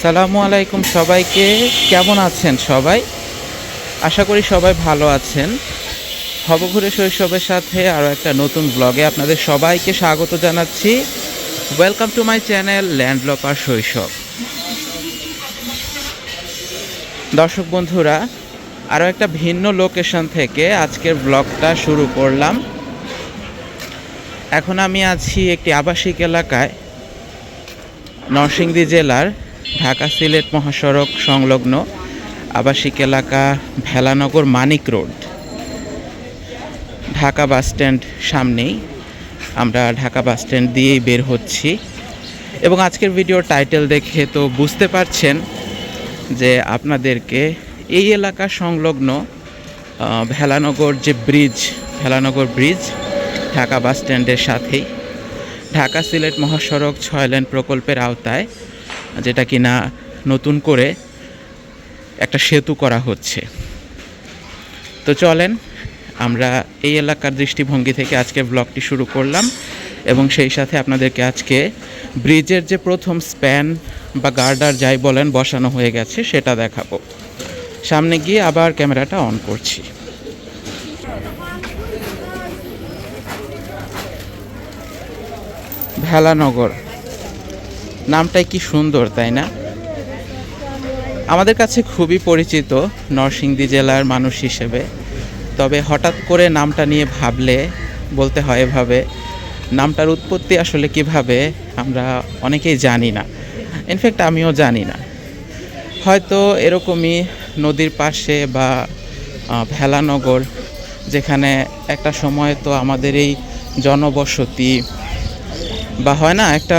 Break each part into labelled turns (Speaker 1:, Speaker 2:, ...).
Speaker 1: আসসালামু আলাইকুম সবাইকে। কেমন আছেন সবাই? আশা করি সবাই ভালো আছেন। হবঘুরে শৈশবের সাথে আরও একটা নতুন ব্লগে আপনাদের সবাইকে স্বাগত জানাচ্ছি। ওয়েলকাম টু মাই চ্যানেল ল্যান্ডলপার শৈশব দর্শক বন্ধুরা আরও একটা ভিন্ন লোকেশন থেকে আজকের ব্লগটা শুরু করলাম। এখন আমি আছি একটি আবাসিক এলাকায়, নরসিংদী জেলার ঢাকা সিলেট মহাসড়ক সংলগ্ন আবাসিক এলাকা Velanagar Manik road. Dhaka bus stand সামনেই আমরা ঢাকা বাস স্ট্যান্ড দিয়েই বের হচ্ছি। এবং আজকের ভিডিওর টাইটেল দেখে তো বুঝতে পারছেন যে আপনাদেরকে এই এলাকা সংলগ্ন ভেলানগর যে bridge, Velanagar bridge Dhaka bus স্ট্যান্ডের সাথেই। ঢাকা সিলেট মহাসড়ক ছয় লেন প্রকল্পের আওতায় যেটা কিনা নতুন করে একটা সেতু করা হচ্ছে। তো চলেন, আমরা এই এলাকার দৃষ্টিভঙ্গি থেকে আজকে ব্লগটি শুরু করলাম এবং সেই সাথে আপনাদেরকে আজকে ব্রিজের যে প্রথম স্প্যান বা গার্ডার যাই বলেন বসানো হয়ে গেছে সেটা দেখাবো। সামনে গিয়ে আবার ক্যামেরাটা অন করছি। ভেলানগর। নামটাই কি সুন্দর, তাই না? আমাদের কাছে খুবই পরিচিত নরসিংদী জেলার মানুষ হিসেবে। তবে হঠাৎ করে নামটা নিয়ে ভাবলে, বলতে হয় এভাবে, নামটার উৎপত্তি আসলে কীভাবে আমরা অনেকেই জানি না। ইনফ্যাক্ট আমিও জানি না। হয়তো এরকমই নদীর পাশে বা ভেলানগর, যেখানে একটা সময় তো আমাদের এই জনবসতি বা হয় না একটা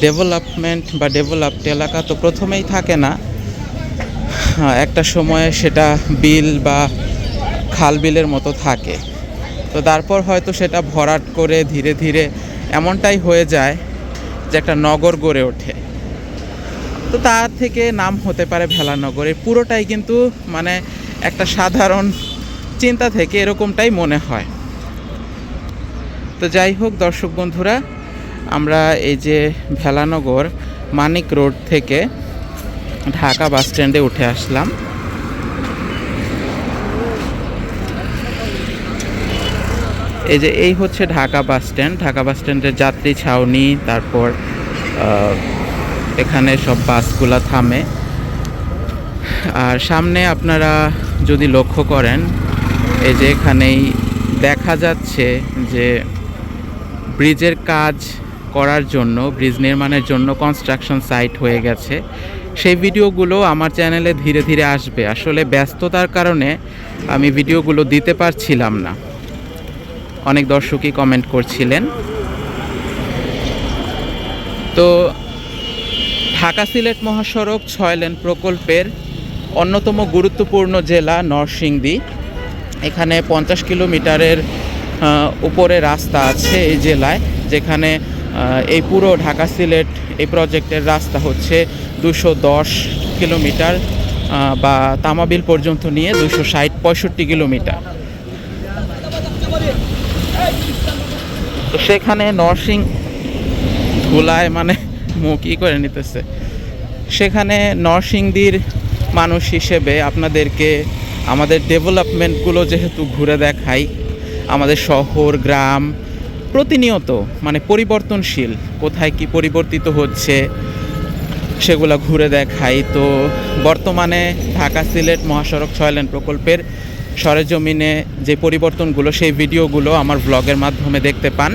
Speaker 1: ডেভেলপমেন্ট বা ডেভেলপড এলাকা তো প্রথমেই থাকে না। হ্যাঁ, একটা সময়ে সেটা বিল বা খাল বিলের মতো থাকে। তো তারপর হয়তো সেটা ভরাট করে ধীরে ধীরে এমনটাই হয়ে যায় যে একটা নগর গড়ে ওঠে। তো তার থেকে নাম হতে পারে ভেলানগর এর পুরোটাই কিন্তু মানে একটা সাধারণ চিন্তা থেকে এরকমটাই মনে হয়। তো যাই হোক দর্শক বন্ধুরা আমরা এই যে ভেলানগর মানিক রোড থেকে ঢাকা বাস স্ট্যান্ডে উঠে আসলাম। এই যে এই হচ্ছে Dhaka bus stand. Dhaka bus স্ট্যান্ডের যাত্রী ছাউনি, তারপর এখানে সব বাসগুলা থামে। আর সামনে আপনারা যদি লক্ষ্য করেন, এই যে এখানেই দেখা যাচ্ছে যে ব্রিজের কাজ করার জন্য ব্রিজ নির্মাণের জন্য কনস্ট্রাকশন সাইট হয়ে গেছে। সেই ভিডিওগুলো আমার চ্যানেলে ধীরে ধীরে আসবে। আসলে ব্যস্ততার কারণে আমি ভিডিওগুলো দিতে পারছিলাম না। অনেক দর্শকই কমেন্ট করছিলেন। তো ঢাকা সিলেট মহাসড়ক ছয় লেন প্রকল্পের অন্যতম গুরুত্বপূর্ণ জেলা নরসিংদী। এখানে পঞ্চাশ কিলোমিটারের উপরে রাস্তা আছে এই জেলায়, যেখানে এই পুরো ঢাকা সিলেট এই প্রজেক্টের রাস্তা হচ্ছে দুশো দশ কিলোমিটার বা তামাবিল পর্যন্ত নিয়ে দুশো ষাট পঁয়ষট্টি কিলোমিটার। তো সেখানে নরসিং ধুলায় মানে মুখ ই করে নিতেছে। সেখানে নরসিংদীর মানুষ হিসেবে আপনাদেরকে আমাদের ডেভেলপমেন্টগুলো যেহেতু ঘুরে দেখাই, আমাদের শহর, গ্রাম প্রতিনিয়ত মানে পরিবর্তনশীল, কোথায় কি পরিবর্তিত হচ্ছে, সেগুলো ঘুরে দেখাই। তো বর্তমানে ঢাকা সিলেট মহাসড়ক ছয় লেন প্রকল্পের সরেজমিনে যে পরিবর্তনগুলো, সেই ভিডিওগুলো আমার ব্লগের মাধ্যমে দেখতে পান।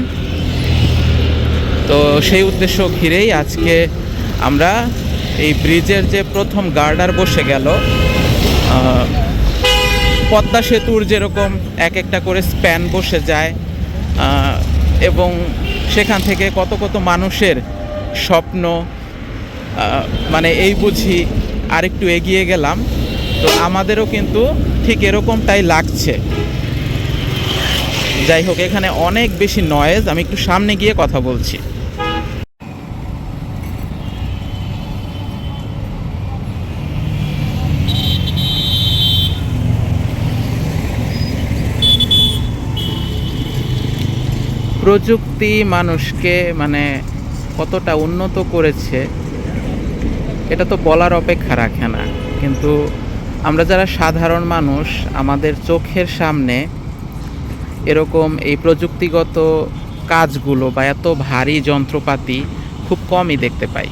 Speaker 1: তো সেই উদ্দেশ্য ঘিরেই আজকে আমরা এই ব্রিজের যে প্রথম গার্ডার বসে গেল পদ্মা সেতুর যেরকম এক একটা করে স্প্যান বসে যায় এবং সেখান থেকে কত কত মানুষের স্বপ্ন মানে এই বুঝি আরেকটু এগিয়ে গেলাম। তো আমাদেরও কিন্তু ঠিক এরকমটাই লাগছে। যাই হোক, এখানে অনেক বেশি নয়েজ আমি একটু সামনে গিয়ে কথা বলছি। প্রযুক্তি মানুষকে মানে কতটা উন্নত করেছে, এটা তো বলার অপেক্ষা রাখে না। কিন্তু আমরা যারা সাধারণ মানুষ, আমাদের চোখের সামনে এরকম এই প্রযুক্তিগত কাজগুলো বা এত ভারী যন্ত্রপাতি খুব কমই দেখতে পাই।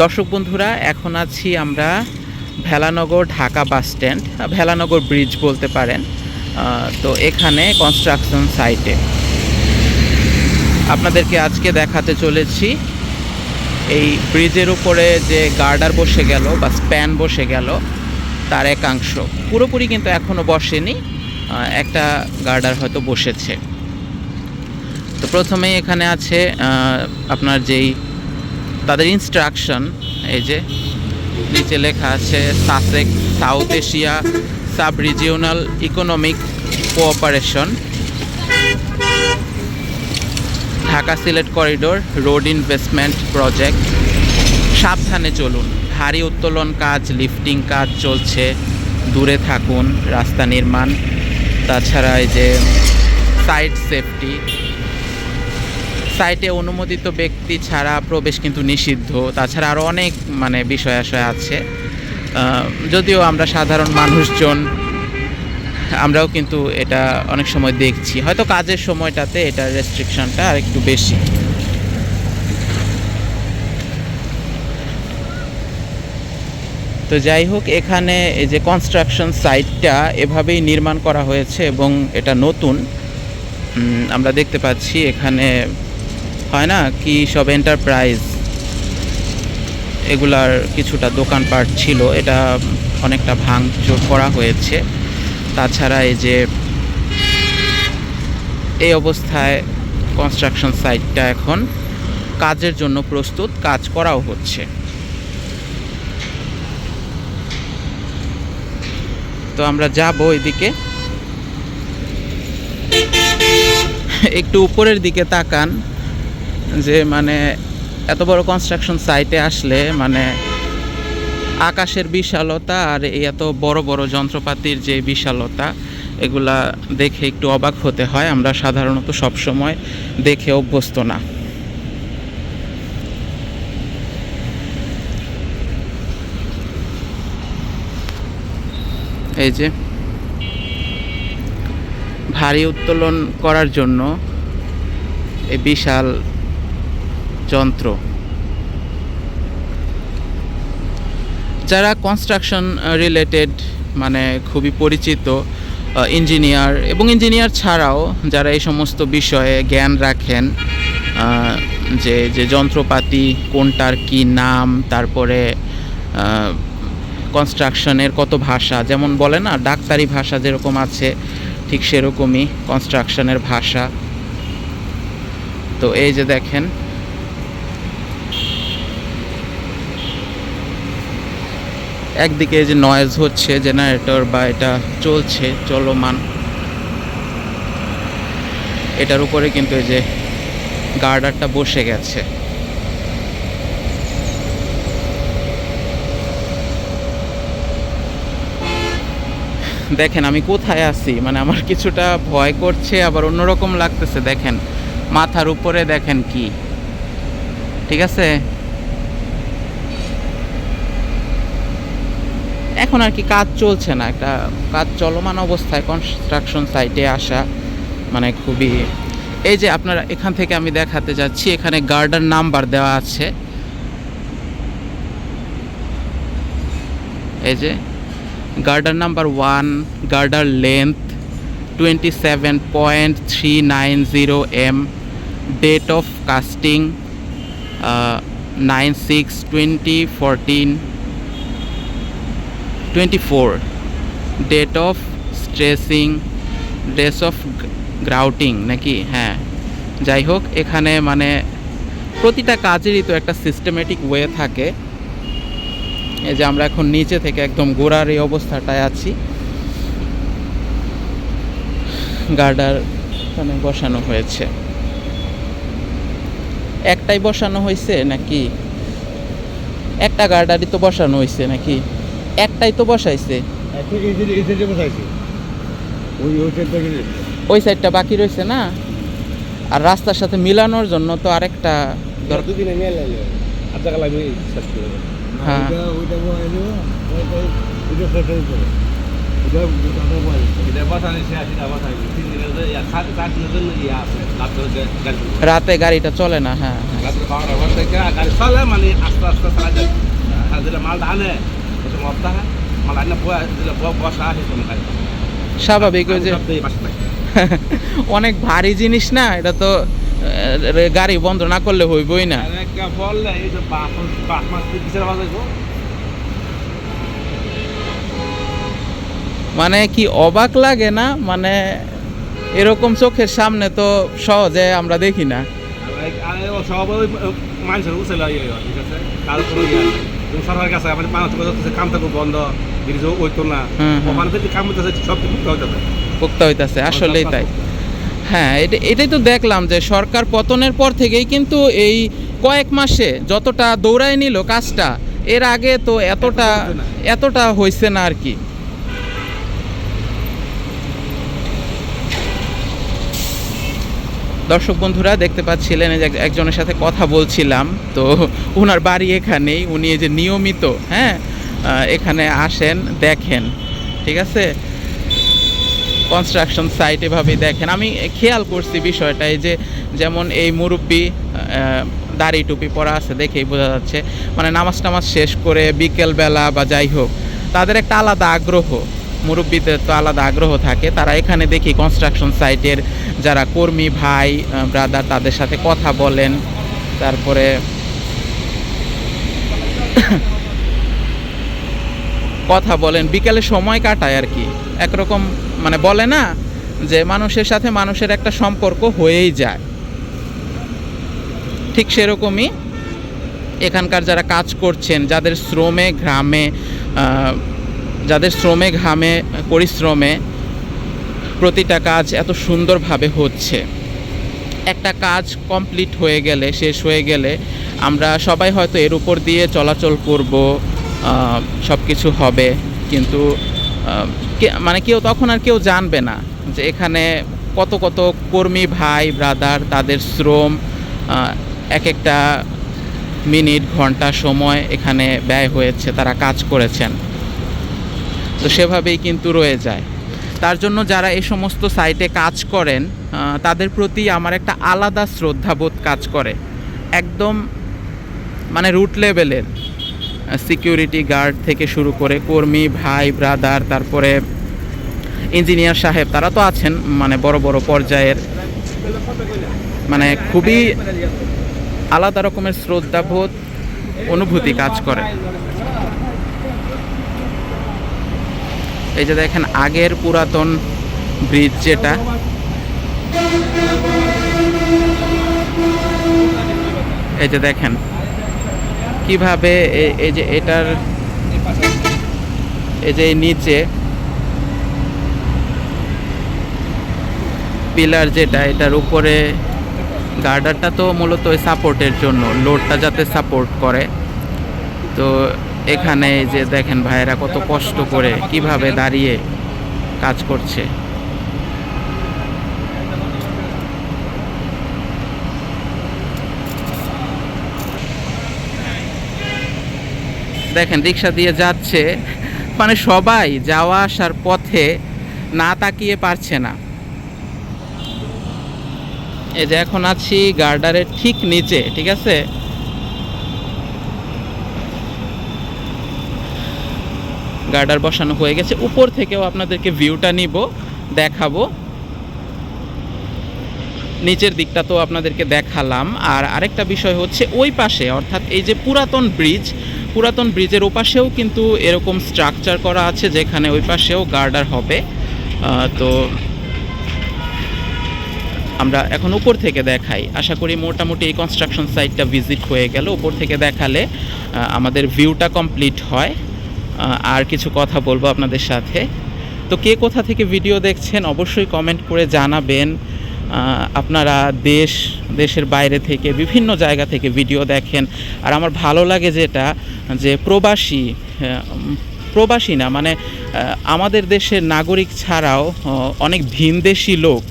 Speaker 1: দর্শক বন্ধুরা, এখন আছি আমরা Velanagar Dhaka bus stand, Velanagar bridge বলতে পারেন। তো এখানে কনস্ট্রাকশন সাইটে আপনাদেরকে আজকে দেখাতে চলেছি, এই ব্রিজের উপরে যে গার্ডার বসে গেল বা স্প্যান বসে গেল, তার একাংশ। পুরোপুরি কিন্তু এখনও বসেনি একটা গার্ডার হয়তো বসেছে। তো প্রথমেই এখানে আছে আপনার যেই, তাদের ইনস্ট্রাকশন এই যে, নিচে লেখা আছে, SASEC, south Asia sub regional economic cooperation, Dhaka Sylhet corridor, road investment project. সাবধানে চলুন, ভারী উত্তোলন কাজ, লিফটিং কাজ চলছে, দূরে থাকুন, রাস্তা নির্মাণ। তাছাড়া এই যে সাইট সেফটি সাইটে অনুমোদিত ব্যক্তি ছাড়া প্রবেশ কিন্তু নিষিদ্ধ। তাছাড়া আরও অনেক মানে বিষয় আশয় আছে। যদিও আমরা সাধারণ মানুষজন, আমরাও কিন্তু এটা অনেক সময় দেখছি। হয়তো কাজের সময়টাতে এটা রেস্ট্রিকশনটা আর একটু বেশি। তো যাই হোক, এখানে এই যে কনস্ট্রাকশন সাইটটা এভাবেই নির্মাণ করা হয়েছে এবং এটা নতুন। আমরা দেখতে পাচ্ছি এখানে, হয় না? কি সব এন্টারপ্রাইজ এগুলার কিছুটা দোকানপাট ছিল, এটা অনেকটা ভাঙচুর করা হয়েছে। তাছাড়া এই যে এই অবস্থায় কনস্ট্রাকশন সাইটটা এখন কাজের জন্য প্রস্তুত, কাজ করাও হচ্ছে। তো আমরা যাব এদিকে। একটু উপরের দিকে তাকান, যে মানে এত বড় কনস্ট্রাকশন সাইটে আসলে মানে আকাশের বিশালতা আর এই এত বড় বড় যন্ত্রপাতির যে বিশালতা, এগুলা দেখে একটু অবাক হতে হয়। আমরা সাধারণত সব সময় দেখে অভ্যস্ত না। এই যে ভারী উত্তোলন করার জন্য এই বিশাল যন্ত্র। যারা কনস্ট্রাকশন রিলেটেড মানে খুবই পরিচিত ইঞ্জিনিয়ার এবং ইঞ্জিনিয়ার ছাড়াও যারা এই সমস্ত বিষয়ে জ্ঞান রাখেন যে যে যন্ত্রপাতি কোনটার কি নাম, তারপরে কনস্ট্রাকশনের কত ভাষা, যেমন বলে না, ডাক্তারি ভাষা যেরকম আছে, ঠিক সেরকমই কনস্ট্রাকশনের ভাষা। তো এই যে দেখেন একদিকে যে নয়েজ হচ্ছে জেনারেটর বা এটা চলছে, চলমান। এটার উপরে কিন্তু এই যে গার্ডারটা বসে গেছে। দেখেন আমি কোথায় আছি? মানে আমার কিছুটা ভয় করছে, আবার অন্যরকম লাগতেছে, দেখেন। মাথার উপরে দেখেন কি। ঠিক আছে? এখন আর কি কাজ চলছে না। একটা কাজ চলমান অবস্থায় কনস্ট্রাকশন সাইটে আসা মানে খুবই এই যে আপনারা এখান থেকে আমি দেখাতে যাচ্ছি, এখানে গার্ডার নাম্বার দেওয়া আছে। এই যে girder number one girder length twenty seven point three nine zero M date of casting nine six twenty fourteen twenty four date of stressing date of grouting নাকি? হ্যাঁ। যাই হোক এখানে মানে প্রতিটা কাজেরই তো একটা সিস্টেমেটিক ওয়ে থাকে। এই যে আমরা এখন নিচে থেকে একদম গোড়ার এই অবস্থাটায় আছি। গার্ডার এখানে বসানো হয়েছে। একটাই বসানো হয়েছে নাকি? একটা গার্ডারই তো বসানো হয়েছে নাকি? একটাই তো বসাইছে।
Speaker 2: ওই সাইডটা গেলে
Speaker 1: ওই সাইডটা বাকি রয়েছে না? আর রাস্তার সাথে মিলানোর জন্য তো আরেকটা। রাতে গাড়িটা চলে না হ্যাঁ হ্যাঁ।
Speaker 3: চলে, মানে আস্তে আস্তে মালটা আনে, গাড়ি।
Speaker 1: স্বাভাবিক ওই যে। অনেক ভারী জিনিস না এটা তো গাড়ি বন্ধ না করলে হইবই না? মানে কি অবাক লাগে না মানে এরকম চোখের সামনে তো সহজে আমরা দেখি না
Speaker 3: মানুষের উচেলা ঠিক আছে? সরকারের কাছে আমাদের মানুষ করতেছে, কাম থাকব বন্ধ ব্রিজ না। কাম হইতেছে সব মুক্ত হইতাছে।
Speaker 1: আসলেই তাই। হ্যাঁ এটা এটাই তো দেখলাম যে সরকার পতনের পর থেকেই কিন্তু এই কয়েক মাসে যতটা দৌড়ায় নিল কাজটা এর আগে তো এতটা এতটা হয়েছে না আর কি। দর্শক বন্ধুরা, দেখতে পাচ্ছিলেন এই যে একজনের সাথে কথা বলছিলাম। তো ওনার বাড়ি এখানেই, উনি যে নিয়মিত হ্যাঁ এখানে আসেন, দেখেন, ঠিক আছে? কনস্ট্রাকশন সাইট এভাবেই দেখেন। আমি খেয়াল করছি বিষয়টা, এই যে যেমন এই মুরব্বি দাড়ি টুপি পরা আছে, দেখেই বোঝা যাচ্ছে। মানে নামাজ টামাজ শেষ করে বিকেলবেলা বা যাই হোক, তাদের একটা আলাদা আগ্রহ। মুরব্বীদের তো আলাদা আগ্রহ থাকে। তারা এখানে দেখি কনস্ট্রাকশন সাইটের যারা কর্মী ভাই ব্রাদার তাদের সাথে কথা বলেন। তারপরে কথা বলেন। বিকেলে সময় কাটায় আর কি। একরকম মানে বলে না যে মানুষের সাথে মানুষের একটা সম্পর্ক হয়েই যায়। ঠিক সেরকমই এখানকার যারা কাজ করছেন যাদের শ্রমে আহ, যাদের শ্রমে ঘামে, পরিশ্রমে প্রতিটা কাজ এত সুন্দরভাবে হচ্ছে। একটা কাজ কমপ্লিট হয়ে গেলে, শেষ হয়ে গেলে আমরা সবাই হয়তো এর উপর দিয়ে চলাচল করব সব কিছু হবে। কিন্তু মানে কেউ তখন আর কেউ জানবে না যে এখানে কত কত কর্মী ভাই, ব্রাদার তাদের শ্রম এক একটা মিনিট, ঘণ্টা সময় এখানে ব্যয় হয়েছে, তারা কাজ করেছেন। তো সেভাবেই কিন্তু রয়ে যায়। তার জন্য যারা এই সমস্ত সাইটে কাজ করেন তাদের প্রতি আমার একটা আলাদা শ্রদ্ধাবোধ কাজ করে। একদম মানে রুট লেভেলের সিকিউরিটি গার্ড থেকে শুরু করে কর্মী, ভাই ব্রাদার তারপরে ইঞ্জিনিয়ার সাহেব, তারা তো আছেন মানে বড় বড় পর্যায়ের। মানে খুবই আলাদা রকমের শ্রদ্ধাবোধ, অনুভূতি কাজ করে। এই যে দেখেন আগের পুরাতন ব্রিজ যেটা। এই যে দেখেন কীভাবে এই যে এটার এই যে নিচে পিলার যেটা, এটার উপরে গার্ডারটা তো মূলত সাপোর্টের জন্য লোডটা যাতে সাপোর্ট করে। তো এখানে যে দেখেন ভাইয়েরা কত কষ্ট করে কীভাবে দাঁড়িয়ে কাজ করছে। দেখেন, রিক্সা দিয়ে যাচ্ছে মানে সবাই যাওয়া আসার পথে না তাকিয়ে পারছে না। এই যে এখন আছি গার্ডারের ঠিক নিচে, ঠিক আছে? গার্ডার বসানো হয়ে গেছে। উপর থেকেও আপনাদেরকে ভিউটা নিব, দেখাবো। নিচের দিকটা তো আপনাদেরকে দেখালাম। আর আরেকটা বিষয় হচ্ছে ওই পাশে, অর্থাৎ এই যে পুরাতন ব্রিজ পুরাতন ব্রিজের ওপাশেও কিন্তু এরকম স্ট্রাকচার করা আছে, যেখানে ওই পাশেও গার্ডার হবে। তো আমরা এখন উপর থেকে দেখাই। আশা করি মোটামুটি এই কনস্ট্রাকশন সাইটটা ভিজিট হয়ে গেল। উপর থেকে দেখালে আমাদের ভিউটা কমপ্লিট হয়। আর কিছু কথা বলব আপনাদের সাথে। তো কে কোথা থেকে ভিডিও দেখছেন অবশ্যই কমেন্ট করে জানাবেন। আপনারা দেশ, দেশের বাইরে থেকে, বিভিন্ন জায়গা থেকে ভিডিও দেখেন। আর আমার ভালো লাগে যেটা, যে প্রবাসী প্রবাসী না মানে আমাদের দেশের নাগরিক ছাড়াও অনেক ভিনদেশি লোক,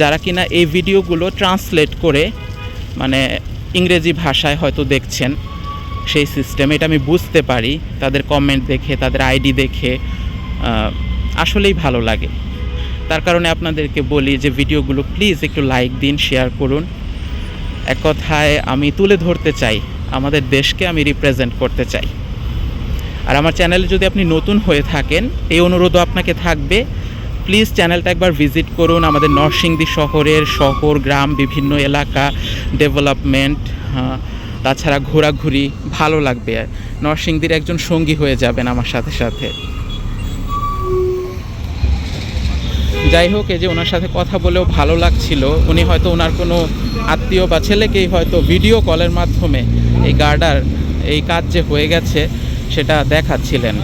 Speaker 1: যারা কিনা এই ভিডিওগুলো ট্রান্সলেট করে মানে ইংরেজি ভাষায় হয়তো দেখছেন। সেই সিস্টেম এটা আমি বুঝতে পারি। তাদের কমেন্ট দেখে, তাদের আইডি দেখে আসলেই ভালো লাগে। তার কারণে আপনাদেরকে বলি যে ভিডিওগুলো প্লিজ একটু লাইক দিন শেয়ার করুন। এক কথায় আমি তুলে ধরতে চাই, আমাদের দেশকে আমি রিপ্রেজেন্ট করতে চাই। আর আমার চ্যানেলে যদি আপনি নতুন হয়ে থাকেন, এই অনুরোধও আপনাকে থাকবে। প্লিজ চ্যানেলটা একবার ভিজিট করুন, আমাদের নরসিংদী শহরের শহর, গ্রাম, বিভিন্ন এলাকা ডেভেলপমেন্ট তাছাড়া ঘোরাঘুরি ভালো লাগবে। নরসিংদীর একজন সঙ্গী হয়ে যাবেন আমার সাথে সাথে। যাই হোক, এই যে ওনার সাথে কথা বলেও ভালো লাগছিল। উনি হয়তো ওনার কোনো আত্মীয় বা ছেলেকেই হয়তো ভিডিও কলের মাধ্যমে এই গার্ডার, এই কাজ যে হয়ে গেছে, সেটা দেখাচ্ছিলেন।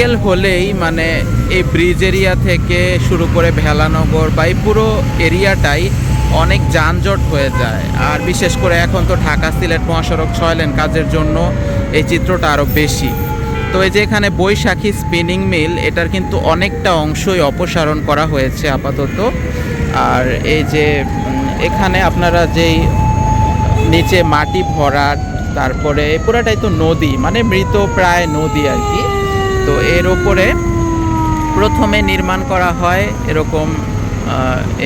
Speaker 1: বিকেল হলেই মানে এই ব্রিজ এরিয়া থেকে শুরু করে ভেলানগর বা এই পুরো এরিয়াটাই অনেক যানজট হয়ে যায়। আর বিশেষ করে এখন তো ঢাকা সিলেট মহাসড়ক ছয় লেন কাজের জন্য এই চিত্রটা আরও বেশি। তো এই যে এখানে বৈশাখী স্পিনিং মিল এটার কিন্তু অনেকটা অংশই অপসারণ করা হয়েছে আপাতত। আর এই যে এখানে আপনারা যেই নিচে মাটি ভরাট, তারপরে পুরাটাই তো নদী মানে মৃত প্রায় নদী আর কি। তো এর ওপরে প্রথমে নির্মাণ করা হয় এরকম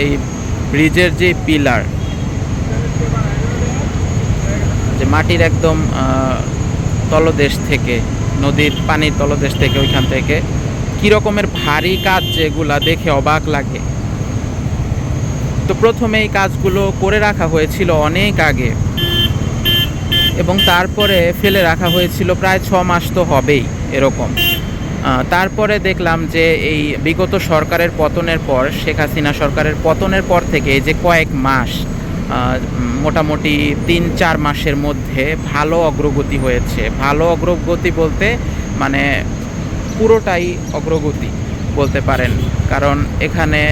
Speaker 1: এই ব্রিজের যে পিলার, যে মাটির একদম তলদেশ থেকে, নদীর পানির তলদেশ থেকে ওইখান থেকে, কী রকমের ভারী কাজ যেগুলা দেখে অবাক লাগে। তো প্রথমে এই কাজগুলো করে রাখা হয়েছিল অনেক আগে এবং তারপরে ফেলে রাখা হয়েছিল প্রায় ছ মাস তো হবেই এরকম। তারপরে দেখলাম যে এই বিগত সরকারের পতনের পর, শেখ হাসিনা সরকারের পতনের পর থেকে যে কয়েক মাস মোটামুটি তিন চার মাসের মধ্যে ভালো অগ্রগতি হয়েছে। ভালো অগ্রগতি বলতে মানে পুরোটাই অগ্রগতি বলতে পারেন। কারণ এখানে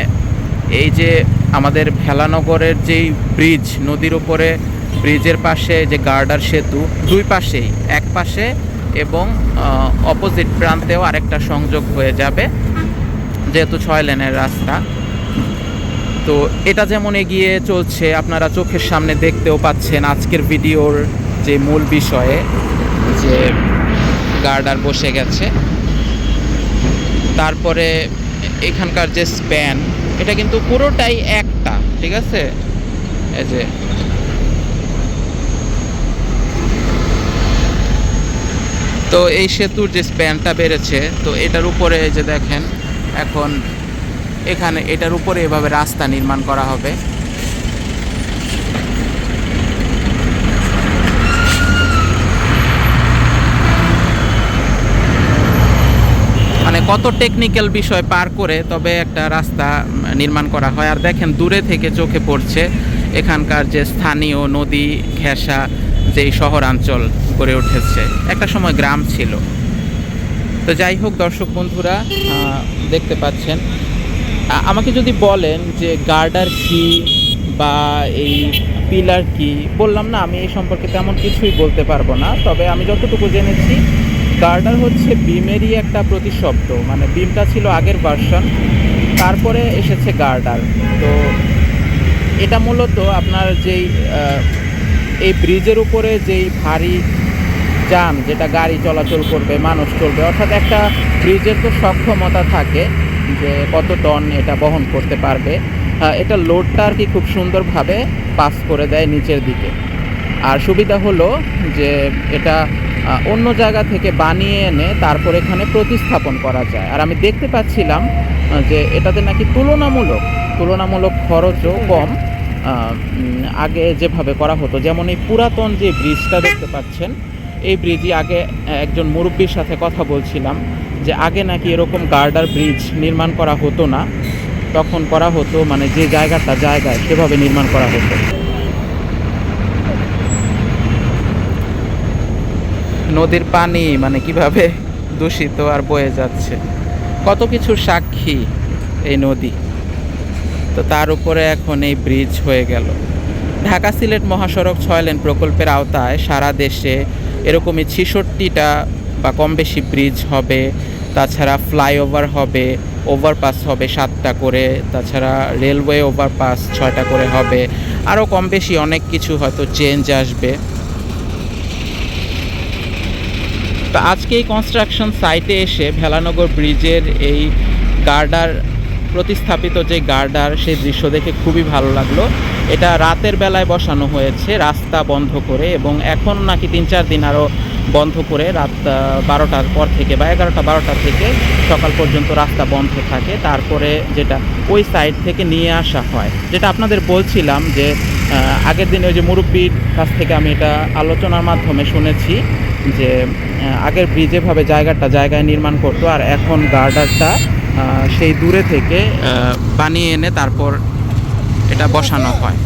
Speaker 1: এই যে আমাদের ভেলানগরের যেই ব্রিজ নদীর উপরে ব্রিজের পাশে যে গার্ডার সেতু, দুই পাশেই, এক পাশে এবং অপোজিট প্রান্তেও আরেকটা সংযোগ হয়ে যাবে, যেহেতু ছয় লেনের রাস্তা। তো এটা যেমন এগিয়ে চলছে, আপনারা চোখের সামনে দেখতেও পাচ্ছেন আজকের ভিডিওর যে মূল বিষয়ে, যে গার্ডার বসে গেছে। তারপরে এখানকার যে স্প্যান এটা কিন্তু পুরোটাই একটা, ঠিক আছে? এই যে তো এই সেতুর যে স্প্যানটা বেড়েছে, তো এটার উপরে যে দেখেন, এখন এখানে এটার উপরে এভাবে রাস্তা নির্মাণ করা হবে। মানে কত টেকনিক্যাল বিষয় পার করে তবে একটা রাস্তা নির্মাণ করা হয়। আর দেখেন, দূরে থেকে চোখে পড়ছে এখানকার যে স্থানীয় নদী, ঘেঁষা যেই শহরাঞ্চল গড়ে উঠেছে। একটা সময় গ্রাম ছিল। তো যাই হোক দর্শক বন্ধুরা দেখতে পাচ্ছেন। আমাকে যদি বলেন যে গার্ডার কি বা এই পিলার কি, বললাম না, আমি এই সম্পর্কে তেমন কিছুই বলতে পারব না। তবে আমি যতটুকু জেনেছি, গার্ডার হচ্ছে বিমেরই একটা প্রতিশব্দ। মানে বিমটা ছিল আগের ভার্সন, তারপরে এসেছে গার্ডার। তো এটা মূলত আপনার যেই এই ব্রিজের উপরে যেই ভারী যান, যেটা গাড়ি চলাচল করবে, মানুষ চলবে, অর্থাৎ একটা ব্রিজের তো সক্ষমতা থাকে যে কত টন এটা বহন করতে পারবে। এটা লোডটা আর কি খুব সুন্দরভাবে পাস করে দেয় নিচের দিকে। আর সুবিধা হলো যে এটা অন্য জায়গা থেকে বানিয়ে এনে তারপর এখানে প্রতিস্থাপন করা যায়। আর আমি দেখতে পাচ্ছিলাম যে এটাতে নাকি তুলনামূলক তুলনামূলক খরচও কম। আগে যেভাবে করা হতো, যেমন এই পুরাতন যে ব্রিজটা দেখতে পাচ্ছেন, এই ব্রিজই আগে একজন মুরব্বীর সাথে কথা বলছিলাম যে আগে নাকি এরকম গার্ডার ব্রিজ নির্মাণ করা হতো না, তখন করা হতো মানে যে জায়গাটা জায়গায় সেভাবে নির্মাণ করা হতো। নদীর পানি মানে কীভাবে দূষিত আর বয়ে যাচ্ছে। কত কিছুর সাক্ষী এই নদী। তো তার উপরে এখন এই ব্রিজ হয়ে গেল। ঢাকা সিলেট মহাসড়ক ছয় লেন প্রকল্পের আওতায় সারা দেশে এরকমই ছেষট্টিটা বা কম বেশি ব্রিজ হবে, তাছাড়া ফ্লাইওভার হবে, ওভারপাস হবে সাতটা করে, তাছাড়া রেলওয়ে ওভারপাস ছয়টা করে হবে, আরও কম বেশি অনেক কিছু হয়তো চেঞ্জ আসবে। তো আজকে এই কনস্ট্রাকশন সাইটে এসে ভেলানগর ব্রিজের এই গার্ডার প্রতিস্থাপিত যে গার্ডার, সেই দৃশ্য দেখে খুবই ভালো লাগল। এটা রাতের বেলায় বসানো হয়েছে, রাস্তা বন্ধ করে এবং এখন নাকি তিন চার দিন আরও বন্ধ করে রাত বারোটার পর থেকে বা এগারোটা বারোটা থেকে সকাল পর্যন্ত রাস্তা বন্ধ থাকে। তারপরে যেটা ওই সাইড থেকে নিয়ে আসা হয়। যেটা আপনাদের বলছিলাম যে আগের দিনে ওই যে মুরব্বীর কাছ থেকে আমি এটা আলোচনার মাধ্যমে শুনেছি যে আগের ব্রিজ এভাবে জায়গাটা জায়গায় নির্মাণ করতো আর এখন গার্ডারটা সেই দূরে থেকে বানিয়ে এনে তারপর এটা বসানো হয়।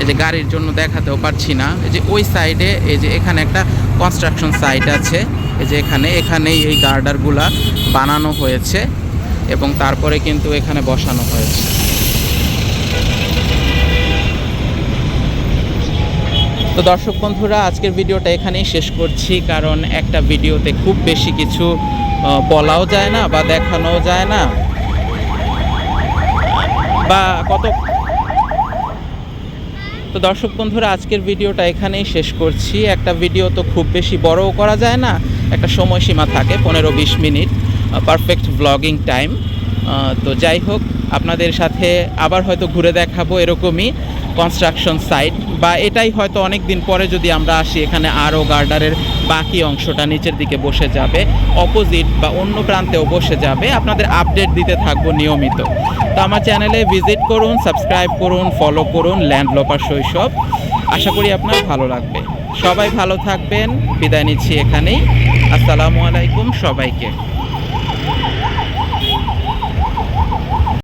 Speaker 1: এই যে গাড়ির জন্য দেখাতেও পারছি না। এই যে ওই সাইডে, এই যে এখানে একটা কনস্ট্রাকশন সাইট আছে। এই যে এখানে, এখানেই এই গার্ডারগুলা বানানো হয়েছে এবং তারপরে কিন্তু এখানে বসানো হয়েছে। তো দর্শক বন্ধুরা, আজকের ভিডিওটা এখানেই শেষ করছি, কারণ একটা ভিডিওতে খুব বেশি কিছু বলাও যায় না বা দেখানোও যায় না। বা কত তো দর্শক বন্ধুরা, আজকের ভিডিওটা এখানেই শেষ করছি। একটা ভিডিও তো খুব বেশি বড়ও করা যায় না, একটা সময়সীমা থাকে পনেরো বিশ মিনিট পারফেক্ট ব্লগিং টাইম তো যাই হোক, আপনাদের সাথে আবার হয়তো ঘুরে দেখাবো এরকমই কনস্ট্রাকশন সাইট বা এটাই হয়তো অনেক দিন পরে যদি আমরা আসি, এখানে আরও গার্ডারের বাকি অংশটা নিচের দিকে বসে যাবে অপোজিট বা অন্য প্রান্তেও বসে যাবে। আপনাদের আপডেট দিতে থাকব নিয়মিত। তো আমার চ্যানেলে ভিজিট করুন সাবস্ক্রাইব করুন ফলো করুন ল্যান্ড লোপার শৈশব। আশা করি আপনার ভালো লাগবে। সবাই ভালো থাকবেন, বিদায় নিচ্ছি এখানেই। আসসালামু আলাইকুম সবাইকে।